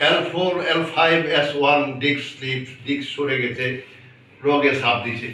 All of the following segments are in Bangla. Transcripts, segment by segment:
এল four L five S one ডিক্স স্লিপ ডিক্স সরে গেছে রোগে সাপ দিছে।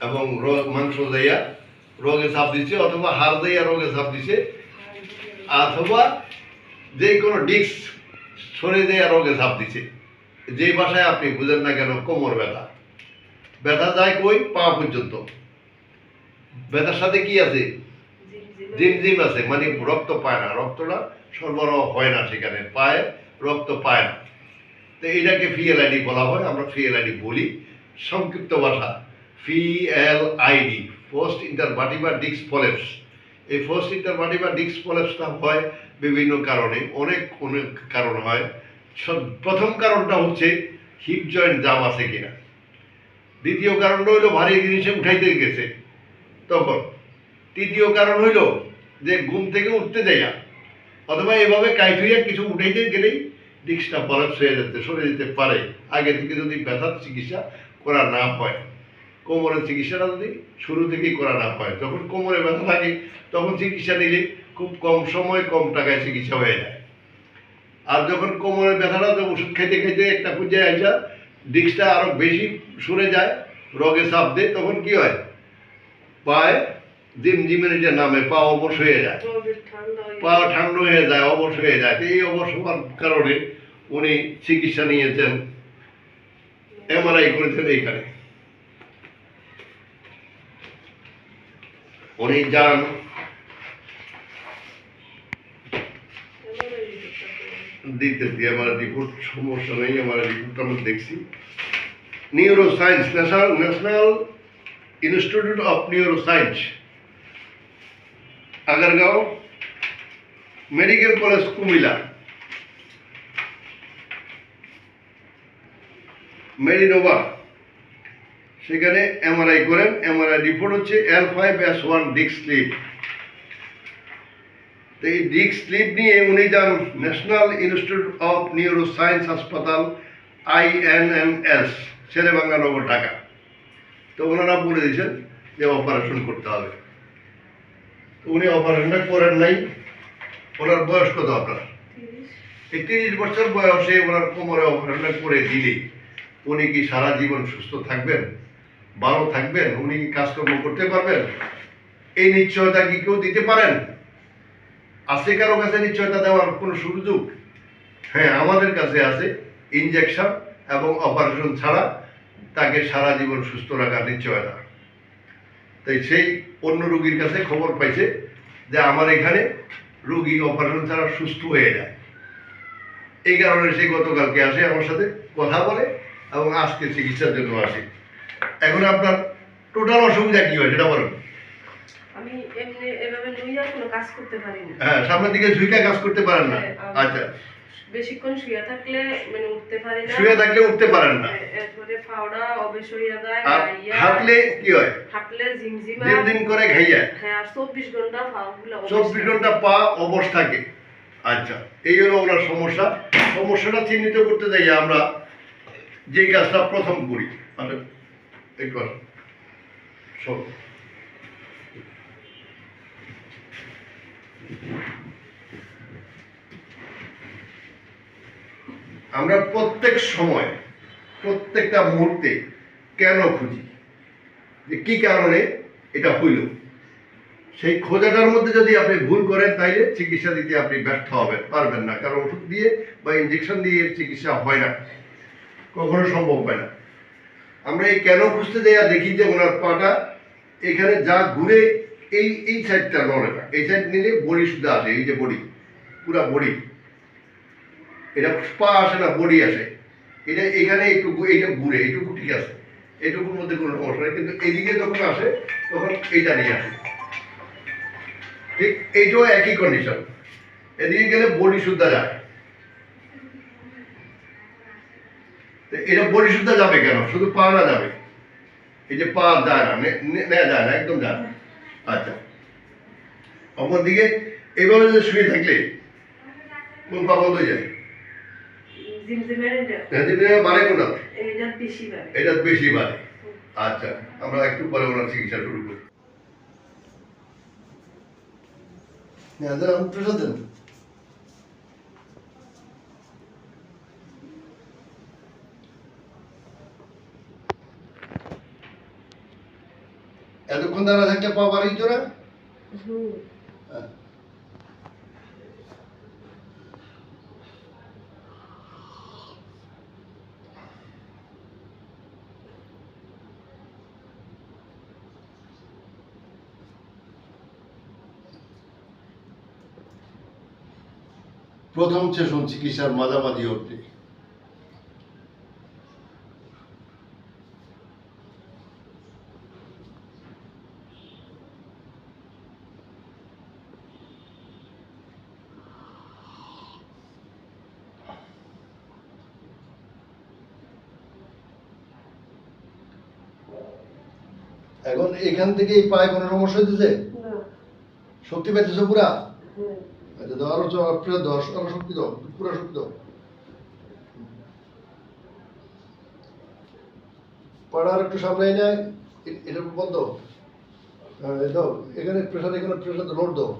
এবং রোগ মাংস দেয়া রোগে সাপ দিছে অথবা হাড় দেয়া রোগে সাপ দিছে অথবা যে কোনো ডিক্স সরে দেয়া রোগে সাপ দিছে। যে ভাষায় আপনি বুঝেন না কেন কোমর ব্যথা। ব্যথা যায় কই? পা পর্যন্ত। ব্যথার সাথে কি আছে? জিম জিম আছে মানে রক্ত পায় না। রক্তটা সরবরাহ হয় না সেখানে। পায় রক্ত পায় না। তো এটাকে ফিএলআইডি বলা হয়, আমরা ফিএলআইডি বলি। সংক্ষিপ্ত ভাষা ফি এল আইডি পোস্ট ইন্টারভার্টিভার ডিক্স পলেপস এই পোস্ট ইন্টারভার্টিভার ডিক্স পলেপসটা হয় বিভিন্ন কারণে, অনেক অনেক কারণ হয়। সব, প্রথম কারণটা হচ্ছে হিপ জয়েন্ট জাম আছে কিনা। দ্বিতীয় কারণটা হইল ভারী জিনিসে উঠাইতে গেছে তখন। তৃতীয় কারণ হইল যে ঘুম থেকে উঠতে দেয় অথবা এভাবে কাইট হইয়া কিছু উঠাইতে গেলেই ডিস্কটা বরফ হয়ে যেতে সরে যেতে পারে। আগে থেকে যদি ব্যথার চিকিৎসা করা না হয়, কোমরের চিকিৎসাটা যদি শুরু থেকেই করা না হয়, যখন কোমরে ব্যথা থাকে তখন চিকিৎসা নিলে খুব কম সময় কম টাকায় চিকিৎসা হয়ে যায়। আর যখন কোমরের ব্যথাটা ওষুধ খেতে খেতে একটা পর্যায়ে আসা ডিস্কটা আরও বেশি সরে যায়, রগে চাপ দেয়, তখন কি হয়? পায়ে জিম জিমের এটা নামে পা অবশ হয়ে যায়। পা ঠান্ডা হয়ে যায় অবশ হয়ে যায়। এই অবশ হওয়ার কারণে উনি চিকিৎসা নিয়েছেন এমআরআই করেছেন এইখানে। উনি যান। দিতেছি আমার রিপোর্ট সমস্যা নেই আমার রিপোর্ট আমরা দেখছি। Neuroscience national national institute of neuroscience Agargaon medical college Comilla মেরিনোভা সেখানে এমআরআই করেন এমআরআই রিপোর্ট হচ্ছে এল ফাইভ এস ওয়ান ডিক্স স্লিপ তো এই ডিক্স স্লিপ নিয়ে উনি যান national institute of neuro science হাসপাতাল আইএনএমএস শেরেবাঙ্গা নগর ঢাকা। তো ওনারা বলে দিয়েছেন যে অপারেশন করতে হবে। উনি অপারেশনটা করেন নাই। ওনার বয়স কত আপনার? এই তিরিশ বছর বয়সে ওনার কোমরে অপারেশনটা করে দিলে উনি কি সারা জীবন সুস্থ থাকবেন ভালো থাকবেন উনি কি কাজকর্ম করতে পারবেন? এই নিশ্চয়তা কি কেউ দিতে পারেন? আছে কারও কাছে নিশ্চয়তা দেওয়ার কোনো সুযোগ? হ্যাঁ আমাদের কাছে আছে ইনজেকশন এবং অপারেশন ছাড়া তাকে সারা জীবন সুস্থ রাখার নিশ্চয়তা। তাই সেই অন্য রুগীর কাছে খবর পাইছে যে আমার এখানে রুগী অপারেশন ছাড়া সুস্থ হয়ে যায়। এই কারণে সে গতকালকে আসে আমার সাথে কথা বলে এবং আজকে চিকিৎসার জন্য আসে। এখন আপনার টোটাল অসুবিধা কি হয় সেটা বলেন। আমি এমনি এভাবে লইয়া কোনো কাজ করতে পারি না। হ্যাঁ সামনের দিকে ঝুঁকা কাজ করতে পারেন না। হ্যাঁ, আচ্ছা। বেশিক্ষণ শুয়ে থাকলে মানে উঠতে পারি না। শুয়ে থাকলে উঠতে পারেন না। এরপরে ফাওড়া অবেশ হইয়া যায় গাইয়া, হাঁটলে কি হয়? হাঁটলে ঝিমঝিমা। দিন দিন করে খাইয়া হ্যাঁ আর চব্বিশ ঘণ্টা ফাওগুলো চব্বিশ ঘণ্টা পা অবশ থাকে। আচ্ছা এই হলো ওনার সমস্যা। সমস্যাটা চিহ্নিত করতে যাই আমরা যে কাজটা প্রথম করি। আসুন। শোন। আমরা প্রত্যেক সময়, প্রত্যেকটা মুহূর্তে কেন খুঁজি? যে কি কারণে এটা হইল? সেই খোঁজাটার মধ্যে যদি আপনি ভুল করেন, তাইলে চিকিৎসা দিতে আপনি ব্যর্থ হবেন, পারবেন না। কারণ ওষুধ দিয়ে বা ইঞ্জেকশন দিয়ে চিকিৎসা হয় না। কখনো সম্ভব হয় না। আমরা এই কেন খুঁজতে আর দেখি যে ওনার পাটা এখানে যা ঘুরে এই এই সাইডটা নড়ে না। এই সাইড নিলে বড়ি শুধু আসে, এই যে বড়ি, পুরা বড়ি। এটা পা আসে না, বডি আসে। এটা এখানে একটু এইটা ঘুরে, এইটুকু ঠিক আছে। এইটুকুর মধ্যে কোনো সমস্যা কিন্তু এদিকে যখন আসে, তখন এইটা নিয়ে আসে। ঠিক এইটাও একই কন্ডিশন এদিকে গেলে বডি শুদ্ধা যায়। এটা বডি শুদ্ধা যাবে কেন? শুধু পা না যাবে? এই যে পা যায় নে- নেওয়া যায় না, একদম যায় না। আচ্ছা। অপরদিকে, এইভাবে যদি শুয়ে থাকলে, কোন পা বন্ধ হয়ে যায়? জিমজিমে মানে বাড়ে কোনটা? এটা বেশি বাড়ে। আচ্ছা আমরা একটু পরে ওনার চিকিৎসা শুরু করি। এতক্ষণ দাঁড়া থাকতে পা বাড়ি জোড়া? প্রথম সেশন চিকিৎসার মাঝামাঝি অবধি। এখন এখান থেকে এই পায়ে কোনো সমস্যা হইতেছে? শক্তি পাইতেছো পুরা? আচ্ছা দাও আরও পুরো দাও আরও শক্তি দাও, পুরো শক্তি দাও। পাড়া আর একটু সামনে নেয় এটা বন্ধ। হ্যাঁ দাও, এখানে প্রেশার এখানে প্রেশার লোড দাও।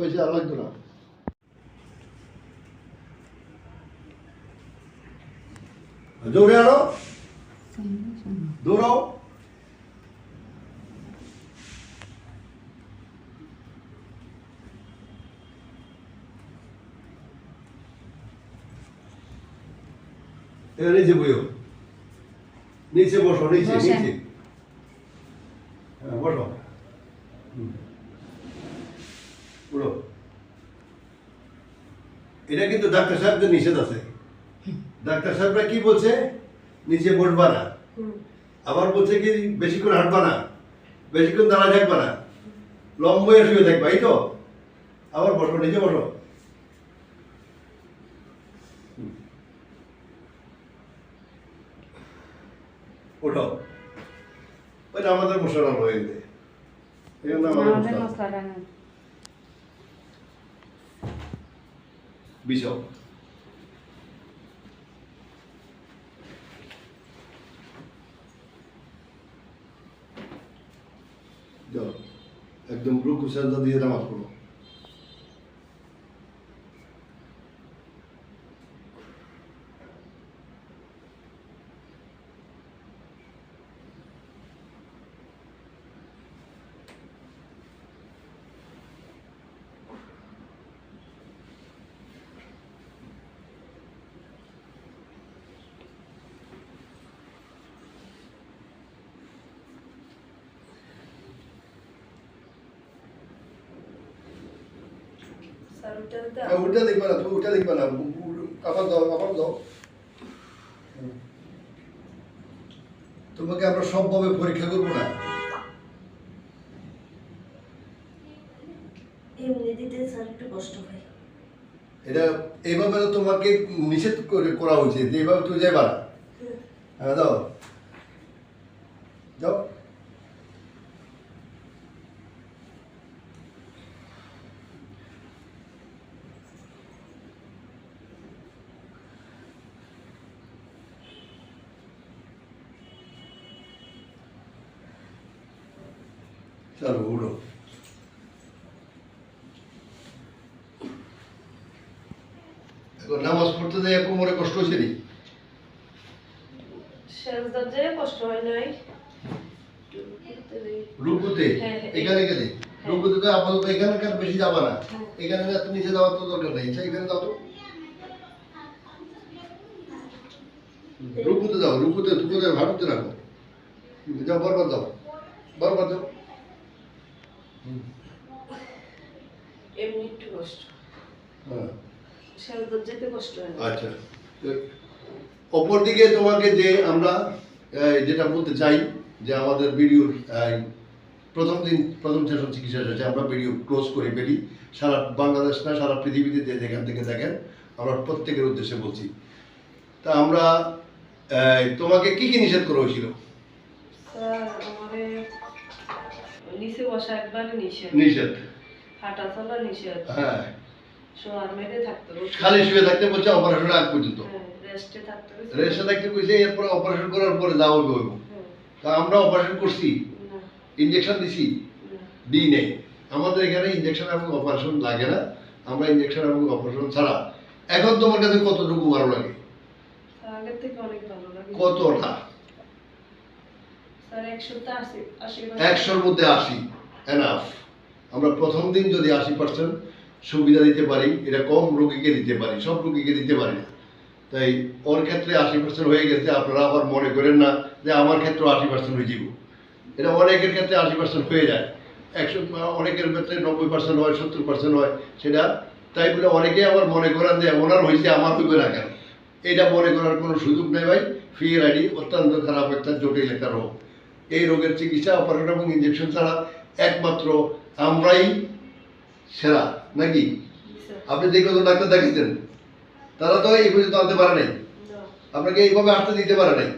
ওই আর লাগতো না। দৌড়ে আরও দৌড়াও। নিচে বইও। নিচে বসো নিচে নিচে। হ্যাঁ বসো। এটা কিন্তু ডাক্তার সাহেবদের নিষেধ আছে। ডাক্তার সাহেবরা কি বলছে? নিচে বসবা না। আবার বলছে কি বেশিক্ষণ হাঁটবা না। বেশিক্ষণ দাঁড়া থাকবা না। লম্বয়ে শুয়ে থাকবা এই তো? আবার বসো নিচে বসো। ওঠো ওইটা আমাদের মশলা হয়ে এই জন্য আমাদের মশলা। যাও। একদম রুকু দিয়ে নামাজ পড়ো দিতে দেখবে না তুমি দেখবে না। আবার দাও আবার দাও। তোমাকে আমরা সবভাবে পরীক্ষা করব না। হয়। এটা এইভাবে তো তোমাকে নিষেধ করে করা হয়েছে এইভাবে তুমি যাইবা না। হ্যাঁ দাও। যাও। চলো এখন নামাজ পড়তে যাই কোমরে কষ্ট হয়েছে নি কষ্ট হয় নাই। রুকুতে? হ্যাঁ, হ্যাঁ। এখানে গেলে রুকুতে তো আপাতত এখানে কেন বেশি যাবা না? হ্যাঁ। এখানে নিচে যাওয়ার তো দরকার নেই। এখানে যাও তো। রুকুতে যাও রুকুতে রুকুতে ভারতে রাখো। যাও বরবাদ যাও বরবাদ যাও। এমনি একটু কষ্ট। হ্যাঁ। কষ্ট হয় আচ্ছা। অপরদিকে তোমাকে যে আমরা যেটা বলতে চাই যে আমাদের ভিডিওর প্রথম দিন প্রথম সেশন চিকিৎসা শেষে আমরা ভিডিও ক্লোজ করে ফেলি। সারা বাংলাদেশ না সারা পৃথিবীতে যে যেখান থেকে দেখেন আমরা প্রত্যেকের উদ্দেশ্যে বলছি। তা আমরা তোমাকে কি কি নিষেধ করা হয়েছিল? স্যার আমারে নিচে বসা একবারে নিষেধ। নিষেধ। হাঁটা চলা নিষেধ। হ্যাঁ। শোয়ার মেয়েদের থাকতে খালি শুয়ে থাকতে বলছে অপারেশন আগ পর্যন্ত। হ্যাঁ রেস্টে থাকতে রেস্টে থাকতে কইছে এরপরে অপারেশন করার পরে যাও হইব হইব। হ্যাঁ, তা আমরা অপারেশন করছি। না। ইঞ্জেকশন দিছি। দিই নেই। আমাদের এখানে ইঞ্জেকশন এবং অপারেশন লাগে না। আমরা ইঞ্জেকশন এবং অপারেশন ছাড়া। এখন তোমার কাছে কতটুকু ভালো লাগে। কতটা স্যার একশোতে আশি আশি একশোর মধ্যে আশি এনাফ আমরা প্রথম দিন যদি আশি পার্সেন্ট সুবিধা দিতে পারি, এটা কম রোগীকে দিতে পারি, সব রোগীকে দিতে পারি না। তাই ওর ক্ষেত্রে আশি পার্সেন্ট হয়ে গেছে, আপনারা আবার মনে করেন না যে আমার ক্ষেত্রে আশি পার্সেন্ট হয়ে যাব। এটা অনেকের ক্ষেত্রে আশি পার্সেন্ট হয়ে যায়। একশো, অনেকের ক্ষেত্রে নব্বই পার্সেন্ট হয়, সত্তর পার্সেন্ট হয়, সেটা তাই বলে অনেকে আবার মনে করেন যে ওনার হয়েছে, আমার হইবে না কেন? এটা মনে করার কোনো সুযোগ নেই ভাই। ফিয়ার আইডি অত্যন্ত খারাপ একটা, জটিল একটা রোগ। এই রোগের চিকিৎসা অপারেশন এবং ইঞ্জেকশন ছাড়া একমাত্র আমরাই সেরা নাকি? আপনি যে কত ডাক্তার দেখাইছেন তারা তো এই পর্যন্ত আনতে পারে নাই। আপনাকে এইভাবে হাঁটতে দিতে পারে নাই।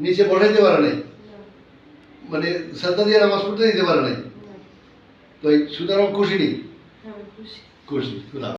নিচে বসাইতে পারে নাই। মানে সাদা দিয়ে নামাজ পড়তে দিতে পারে নাই। তো এই সুতরাং খুশি নেই হ্যাঁ খুশি।